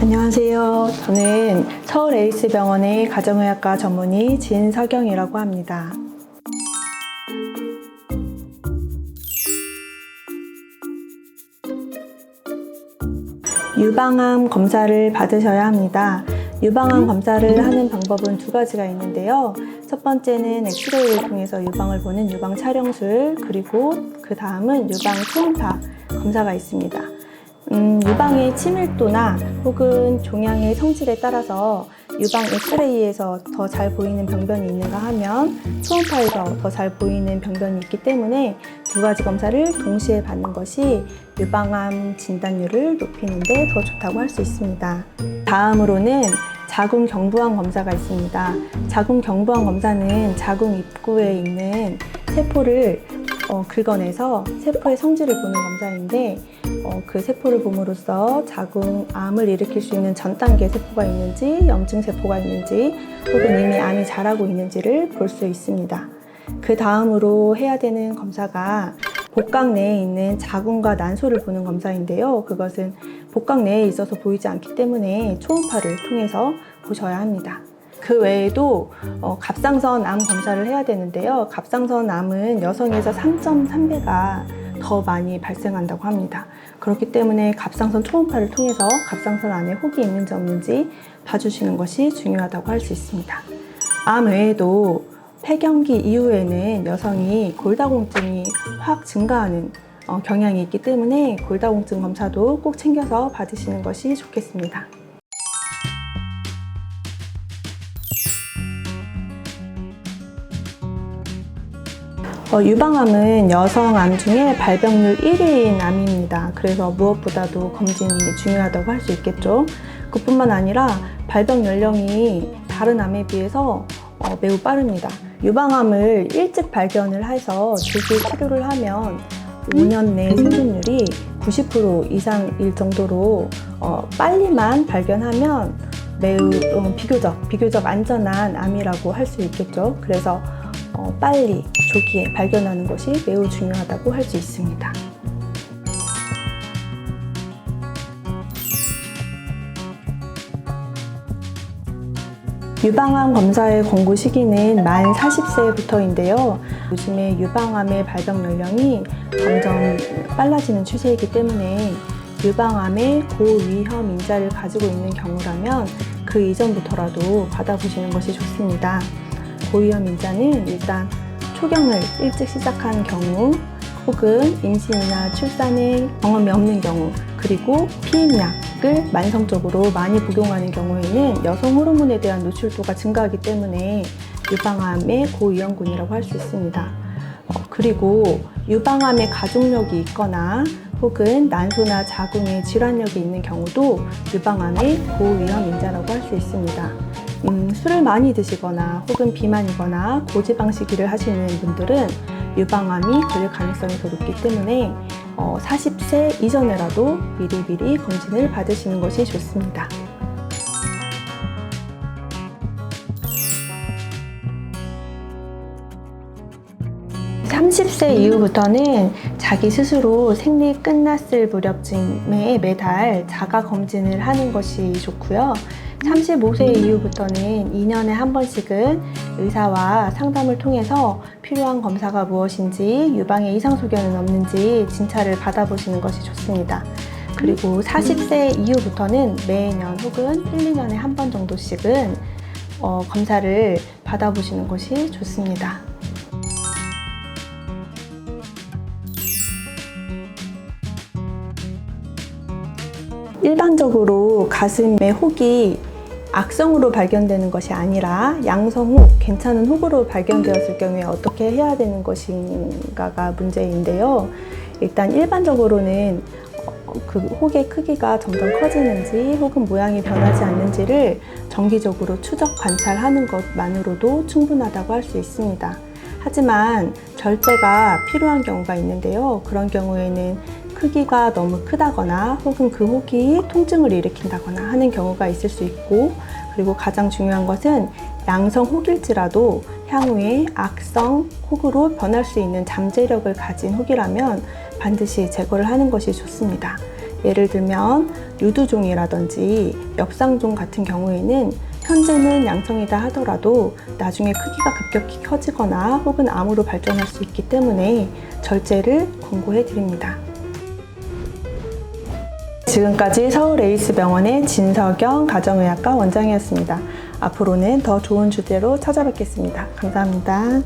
안녕하세요. 저는 서울 에이스 병원의 가정의학과 전문의 진석영이라고 합니다. 유방암 검사를 받으셔야 합니다. 유방암 검사를 하는 방법은 두 가지가 있는데요. 첫 번째는 엑스레이를 통해서 유방을 보는 유방 촬영술, 그리고 그 다음은 유방 초음파 검사가 있습니다. 음, 유방의 치밀도나 혹은 종양의 성질에 따라서 유방 엑스레이에서 더 잘 보이는 병변이 있는가 하면 초음파에서 더 잘 보이는 병변이 있기 때문에 두 가지 검사를 동시에 받는 것이 유방암 진단율을 높이는 데 더 좋다고 할 수 있습니다. 다음으로는 자궁 경부암 검사가 있습니다. 자궁 경부암 검사는 자궁 입구에 있는 세포를 어, 긁어내서 세포의 성질을 보는 검사인데 어, 그 세포를 봄으로써 자궁암을 일으킬 수 있는 전 단계 세포가 있는지 염증 세포가 있는지 혹은 이미 암이 자라고 있는지를 볼 수 있습니다. 그 다음으로 해야 되는 검사가 복강 내에 있는 자궁과 난소를 보는 검사인데요. 그것은 복강 내에 있어서 보이지 않기 때문에 초음파를 통해서 보셔야 합니다. 그 외에도 어, 갑상선 암 검사를 해야 되는데요. 갑상선 암은 여성에서 3.3배가 더 많이 발생한다고 합니다. 그렇기 때문에 갑상선 초음파를 통해서 갑상선 안에 혹이 있는지 없는지 봐주시는 것이 중요하다고 할 수 있습니다. 암 외에도 폐경기 이후에는 여성이 골다공증이 확 증가하는 어, 경향이 있기 때문에 골다공증 검사도 꼭 챙겨서 받으시는 것이 좋겠습니다. 어, 유방암은 여성 암 중에 발병률 1위인 암입니다. 그래서 무엇보다도 검진이 중요하다고 할 수 있겠죠. 그뿐만 아니라 발병 연령이 다른 암에 비해서 어, 매우 빠릅니다. 유방암을 일찍 발견을 해서 조기 치료를 하면 5년 내 생존율이 90% 이상일 정도로 어, 빨리만 발견하면 매우 음, 비교적 비교적 안전한 암이라고 할 수 있겠죠. 그래서 어, 빨리 조기에 발견하는 것이 매우 중요하다고 할 수 있습니다. 유방암 검사의 권고 시기는 만 40세부터인데요. 요즘에 유방암의 발병 연령이 점점 빨라지는 추세이기 때문에 유방암의 고위험 인자를 가지고 있는 경우라면 그 이전부터라도 받아보시는 것이 좋습니다. 고위험 인자는 일단 초경을 일찍 시작한 경우 혹은 임신이나 출산의 경험이 없는 경우 그리고 피임약을 만성적으로 많이 복용하는 경우에는 여성 호르몬에 대한 노출도가 증가하기 때문에 유방암의 고위험군이라고 할 수 있습니다. 어, 그리고 유방암의 가족력이 있거나 혹은 난소나 자궁의 질환력이 있는 경우도 유방암의 고위험 인자라고 할 수 있습니다. 음, 술을 많이 드시거나 혹은 비만이거나 고지방식이를 하시는 분들은 유방암이 걸릴 가능성이 더 높기 때문에 어, 40세 이전에라도 미리미리 검진을 받으시는 것이 좋습니다. 30세 이후부터는 자기 스스로 생리 끝났을 무렵쯤에 매달 자가 검진을 하는 것이 좋고요. 35세 이후부터는 2년에 한 번씩은 의사와 상담을 통해서 필요한 검사가 무엇인지 유방에 이상 소견은 없는지 진찰을 받아보시는 것이 좋습니다. 그리고 40세 이후부터는 매년 혹은 1, 2년에 한 번 정도씩은 어, 검사를 받아보시는 것이 좋습니다. 일반적으로 가슴의 혹이 악성으로 발견되는 것이 아니라 양성혹, 괜찮은 혹으로 발견되었을 경우에 어떻게 해야 되는 것인가가 문제인데요. 일단 일반적으로는 어, 그 혹의 크기가 점점 커지는지 혹은 모양이 변하지 않는지를 정기적으로 추적 관찰하는 것만으로도 충분하다고 할 수 있습니다. 하지만 절제가 필요한 경우가 있는데요. 그런 경우에는 크기가 너무 크다거나 혹은 그 혹이 통증을 일으킨다거나 하는 경우가 있을 수 있고 그리고 가장 중요한 것은 양성 혹일지라도 향후에 악성 혹으로 변할 수 있는 잠재력을 가진 혹이라면 반드시 제거를 하는 것이 좋습니다. 예를 들면 유두종이라든지 엽상종 같은 경우에는 현재는 양성이다 하더라도 나중에 크기가 급격히 커지거나 혹은 암으로 발전할 수 있기 때문에 절제를 권고해 드립니다. 지금까지 서울 에이스병원의 진석영 가정의학과 원장이었습니다. 앞으로는 더 좋은 주제로 찾아뵙겠습니다. 감사합니다.